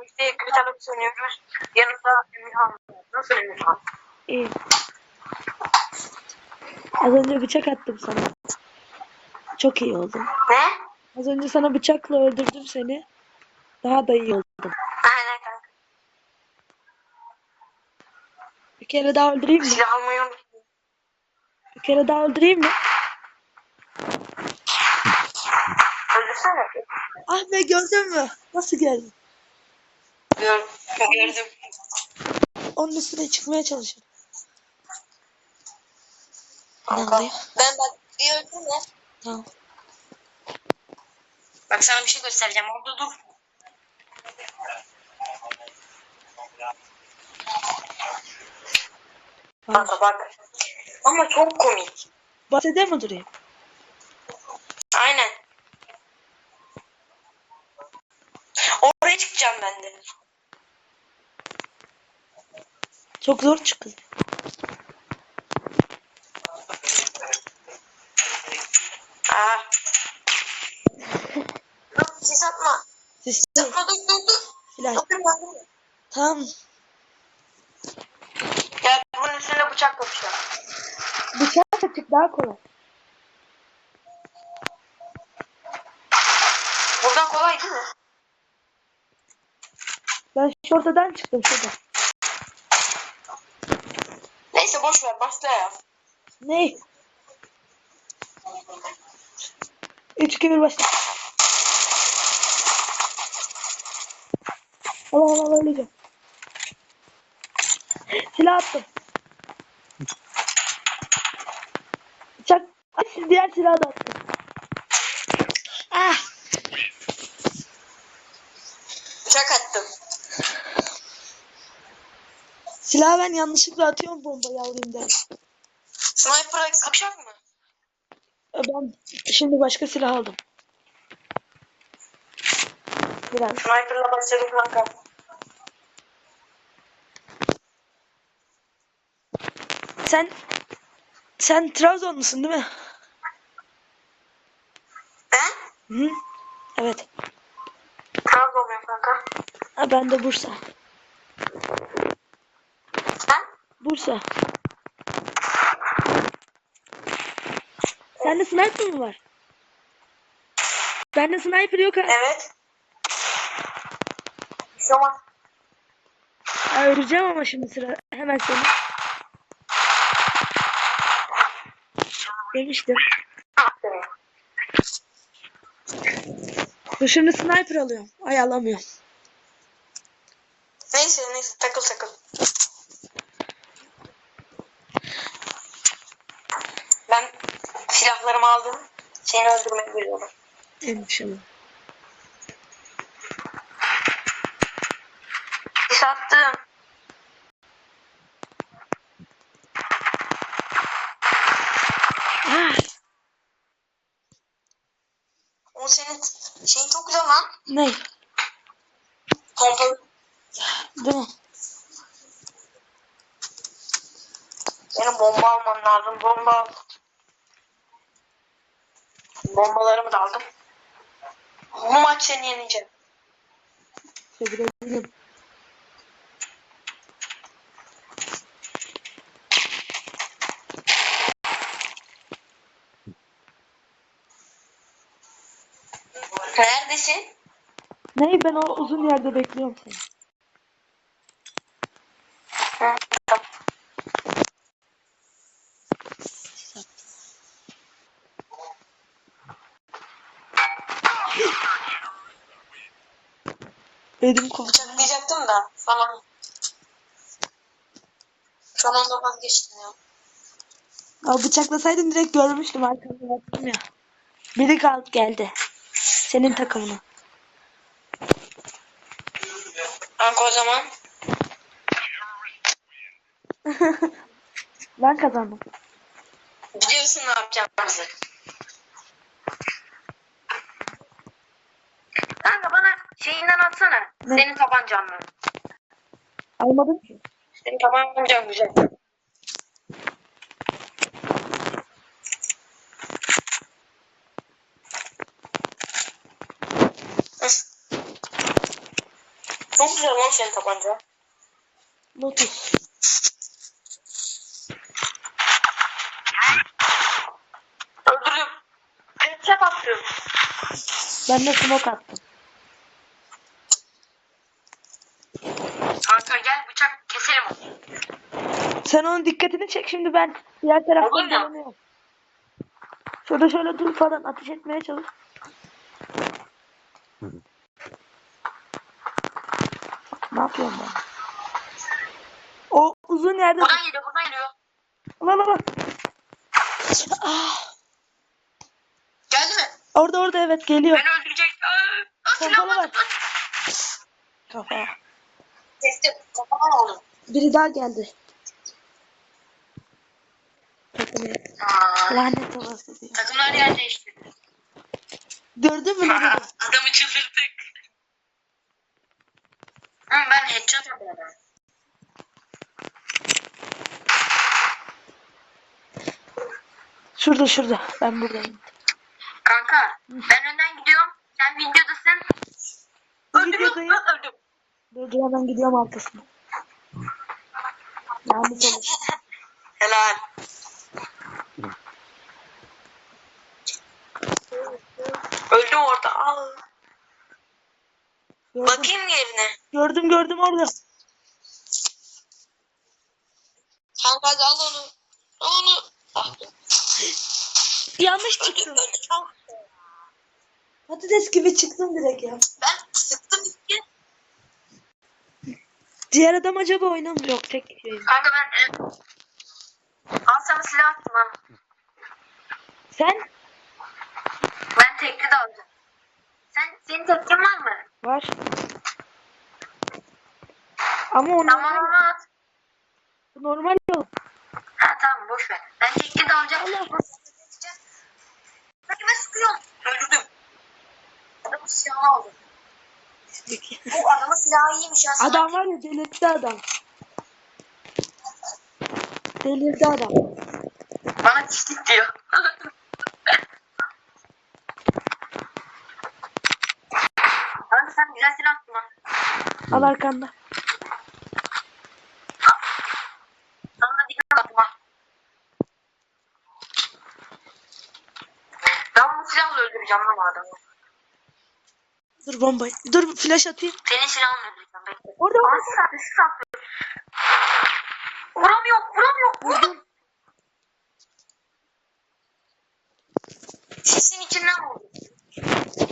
birlikte Güzel Hapis oynuyoruz. Yanımda Emirhan. Nasıl Emirhan? İyi. Az önce bıçak attım sana. Çok iyi oldum. Ne? Az önce sana bıçakla öldürdüm seni. Daha da iyi oldum. Aynen kanka. Bir kere daha öldüreyim mi? Silah almayı unuttum. Bir kere daha öldüreyim mi? Öldürsene. Ah be gördün mü? Nasıl geldin? Gördüm. Gördüm. Onun üstüne çıkmaya çalışıyorum. Kanka. Ben bak bir öldüm ya. Tamam. Bak sana bir şey göstereceğim. Orada dur. Kanka bak. Ama çok komik. Bahsede mi durayım? Aynen. Oraya çıkacağım ben de. Çok zor çıktı. Aa. Dur ses atma. Siz Atma dur dur dur. silah. Tamam. Gel bunun üstüne bıçak yapacağım. Bıçak açık daha kolay. Buradan kolay değil mi? Ben şu ortadan çıktım şurada. Neyse boş ver başla ya. Ne? 3 2 1 başla. Allah Allah öleceğim. Silah attım. Bıçak. Diğer silahı da attım. Ah. Bıçak attım. Silahı ben yanlışlıkla atıyorum bombayı alayım diye. Sniper'a kapışak mı? E, Ben şimdi başka silah aldım. Biraz. Sniper'la başladım kanka. Sen sen Trabzonlusun değil mi? Ben? Hı? Evet. Trabzonluyum kanka. Ha, ben de Bursa. Sen? Bursa. Sende sniper mi var? Bende sniper yok ha. Evet. Olmaz. Ha, Öleceğim ama şimdi sıra hemen seni. Demiştim. Dur şimdi sniper alıyorum. Ay alamıyorum. Neyse neyse takıl takıl. Ben silahlarımı aldım. Seni öldürmeye geliyorum. İnşallah. Sis attım. Ah, O senin şeyin çok güzel lan. ne? Pompalı. Değil mi? Benim bomba almam lazım. Bomba al. Bombalarımı da aldım. Bu maç seni yeneceğim. Çevirebilirim. Neredesin? Ne? Ben o uzun yerde bekliyorum seni. Ödüm koptu. Bıçaklayacaktım da falan. Son anda vazgeçtim ya. Ya bıçaklasaydın direkt görmüştüm arkamda baktım ya. Biri kaldı geldi. Senin takımına. Kanka o zaman Ben kazandım. biliyorsun ne yapacağımızı. Kanka bana şeyinden atsana. Ne? Senin tabancanla. Almadım ki. Senin tabancan güzel. Hı. senin tabanca? Lotus. Öldürdüm. Headshot atıyorum. Ben de smoke attım. Kanka gel bıçak keselim onu. Sen onun dikkatini çek şimdi ben diğer taraftan dolanıyorum. Şöyle şöyle dur falan ateş etmeye çalış. Ne yapıyorum ben? O uzun yerde... Buradan geliyor buradan geliyor. Lan lan lan. Ah, Geldi mi? orada orada evet geliyor. Beni öldürecek. Aa, var. var. Kafaya. Kestim. Kafama oldu. Biri daha geldi. Aa, Lanet olası diyor. takımlar yer değiştirdi. Gördün mü ne dedi? Adamı çıldırttık. Hı, ben headshot yapıyorum. Şurada şurada. Ben buradayım. Kanka ben önden gidiyorum. Sen videodasın. Öldüm Videodayım. yok öldüm. Dur dur hemen gidiyorum arkasına. Lanet olası. Helal. Öldüm orada. Al. Gördüm. Bakayım yerine. Gördüm gördüm orada. Kanka hadi al onu. Al onu. Ah, Yanlış çıktım. Patates gibi çıktım direkt ya. Ben sıktım iki. Diğer adam acaba oynamıyor. Yok tek şey. Kanka ben e, al sana silah attım ha. Sen? Ben tekli de alacağım. Sen senin teklin var mı? Var. Ama o Tamam normal. at. Bu normal yol. Ha tamam boş ver. Ben tekli de alacağım. Allah. Hadi ben sıkıyorum. Öldürdüm. Adamın silahını aldım. Bu adamın silahı iyiymiş ya. Adam var ya delirtti adam. Delirdi adam. Bana çiftlik diyor. Kanka sen güzel silah attın ha. Al arkanda. Ben bu silahla öldüreceğim lan adamı. Dur bombayı. Dur flash atayım. Senin silahınla öldüreceğim bekle. Orada Ama orada. siz attın siz attın. Vuramıyor vuramıyor vurdum. Sisin içinden vurdum.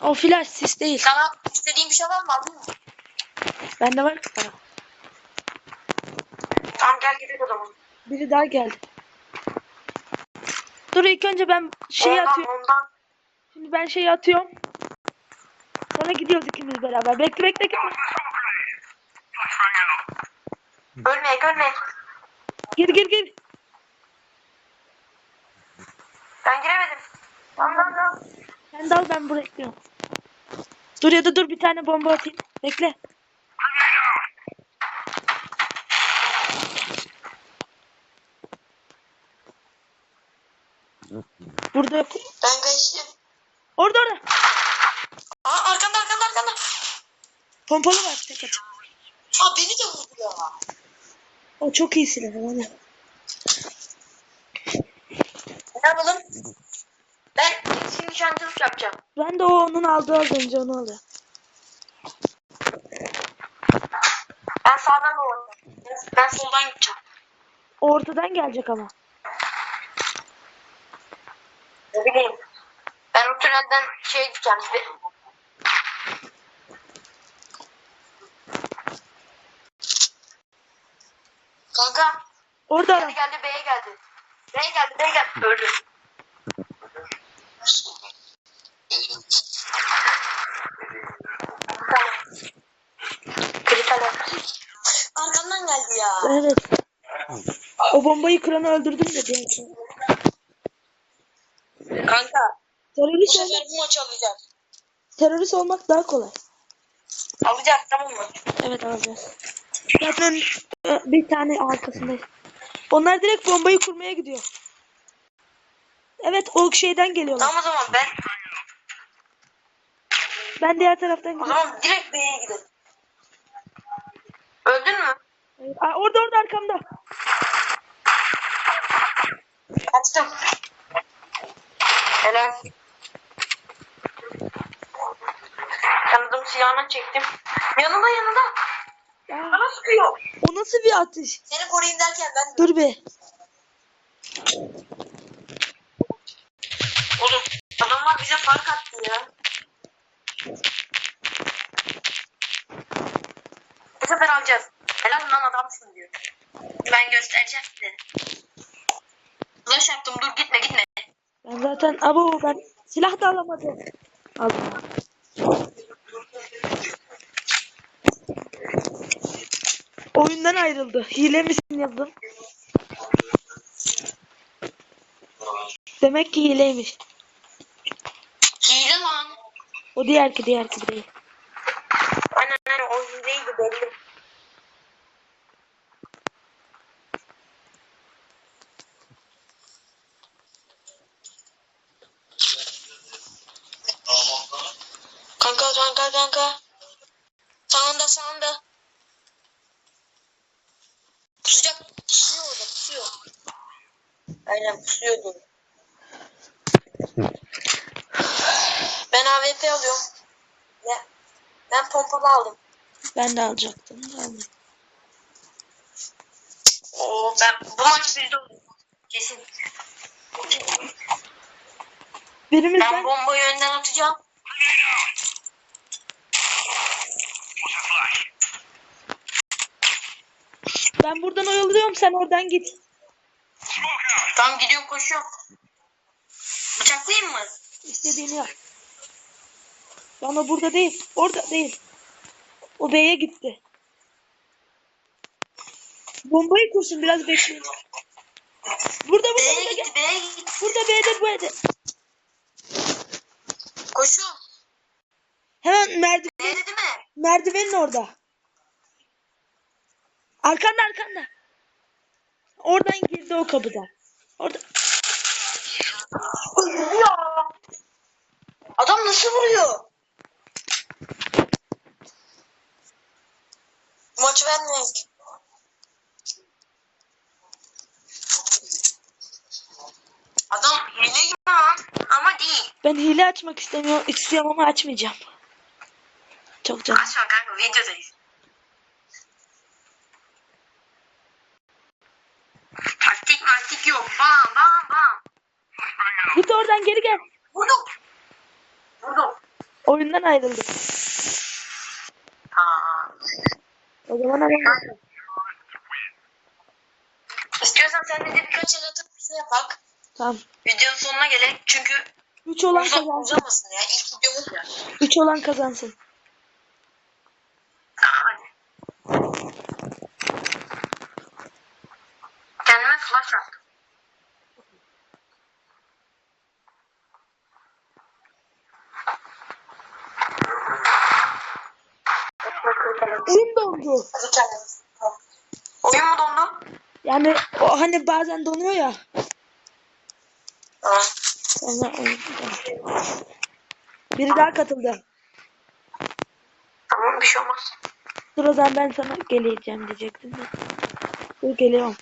O flash sis değil. Sana istediğin bir şey var mı aldın mı? Bende var ki para. Tamam gel gidelim o zaman. Biri daha geldi. Dur ilk önce ben şey ondan, atıyorum. Ondan. Şimdi ben şey atıyorum. Sonra gidiyoruz ikimiz beraber. Bekle bekle. Ölmeyek ölmeyek. Gir gir gir. Ben giremedim. Tamam tamam tamam. Sen de al ben buraya gidiyorum. Dur ya da dur bir tane bomba atayım. Bekle. Burada yok. Ben kaçtım. Orada orada. Aa arkanda arkanda arkanda. Pompalı var tek at. Aa beni de vurdu ya. O çok iyi silah. Hadi. Ne yapalım? Ben şimdi nişancılık yapacağım. Ben de o onun aldığı az önce onu alıyorum. Ben sağdan dolanacağım. Ben soldan gideceğim. Ortadan gelecek ama. Ne bileyim. Ben o tünelden şey gideceğim. Kanka Orada geldi geldi B'ye geldi. B'ye geldi B'ye geldi. Öldü. Arkamdan geldi ya. Evet. O bombayı kıranı öldürdüm de diye. Kanka bu Terörist, olmak, sefer bu maçı alacağız. terörist olmak daha kolay. Alacağız tamam mı? Evet alacağız. Zaten e, bir tane arkasındayız. Onlar direkt bombayı kurmaya gidiyor. Evet o şeyden geliyorlar. Tamam o zaman ben Ben diğer taraftan o gidiyorum. zaman direkt B'ye gidelim. Öldün mü? Aa, orada orada arkamda. Kaçtım. Helal. Tanıdım silahını çektim. Yanında yanında. Ya, Bana sıkıyor. o nasıl bir atış? Seni koruyayım derken ben Dur be. Oğlum adamlar bize fark attı ya. Bu sefer alacağız. Helal lan adamsın diyor. Ben göstereceğim size. Flash attım dur. Ben zaten abo ben silah da alamadım. Aldım. Oyundan ayrıldı. Hile misin yazdım. Demek ki hileymiş. Hile lan. O diğer ki diğer ki değil. Aynen aynen o hileydi belli. Kanka kanka. Sağında sağında. Pusacak. Pusuyor orada pusuyor. Aynen pusuyordu. Ben AWP alıyorum. Ne? Ben pompalı aldım. Ben de alacaktım. Aldım. Oo ben bu maç bizde olur. Kesin. Birimiz Ben ben, bombayı önden atacağım. Ben buradan oyalıyorum sen oradan git. Tamam gidiyorum koşuyorum. Bıçaklayayım mı? İstediğini yap. Ama burada değil. Orada değil. O B'ye gitti. Bombayı kursun biraz bekleyin. Burada burada B'ye gitti gel. B'ye gitti. Burada B'de B'de. Koşuyorum. Hemen merdiven, B'ye dedi mi? merdivenin orada. Arkanda arkanda. Oradan girdi o kapıda. Orada. Ya. Adam nasıl vuruyor? Maç vermek. Adam hile gibi lan ama değil. Ben hile açmak istemiyorum. İstiyorum ama açmayacağım. Çok canım. Açma kanka videodayız. Yok. Bam bam bam. Git oradan geri gel. Vurdum. Vurdum. Oyundan ayrıldı. Aa. O zaman alalım. İstiyorsan sen de birkaç el atıp bize yapak. Tamam. Videonun sonuna gerek çünkü 3 olan uza, kazansın. uzamasın ya. İlk videomuz ya. 3 olan kazansın. Tamam hadi. Kendime flash attım. Oyun dondu. Oyun mu dondu? Yani o hani bazen donuyor ya. Oyun dondu. Biri daha katıldı. Tamam bir şey olmaz. Dur o zaman ben sana geleceğim diyecektim de. Dur geliyorum.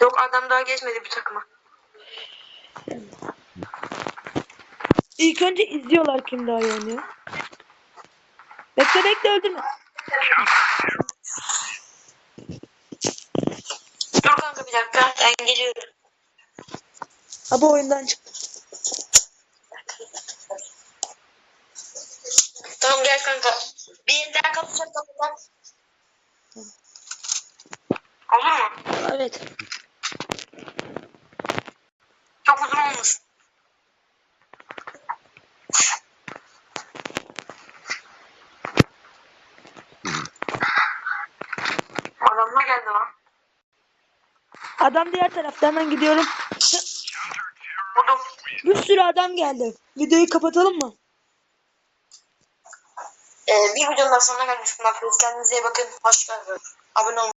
Yok adam daha geçmedi bir takıma. İlk önce izliyorlar kim daha iyi oynuyor. Bekle bekle öldürme. Dur kanka bir dakika ben geliyorum. Abi oyundan çıktı. Tamam gel kanka. Bir el daha kapışacak kapıdan. Olur mu? Evet. Çok uzun olmasın. Adamlar geldi lan. Adam diğer tarafta hemen gidiyorum. Bir sürü adam geldi. Videoyu kapatalım mı? Ee, bir videonun daha sonuna gelmiş. Bunlar kendinize iyi bakın. Hoşçakalın. Abone olun.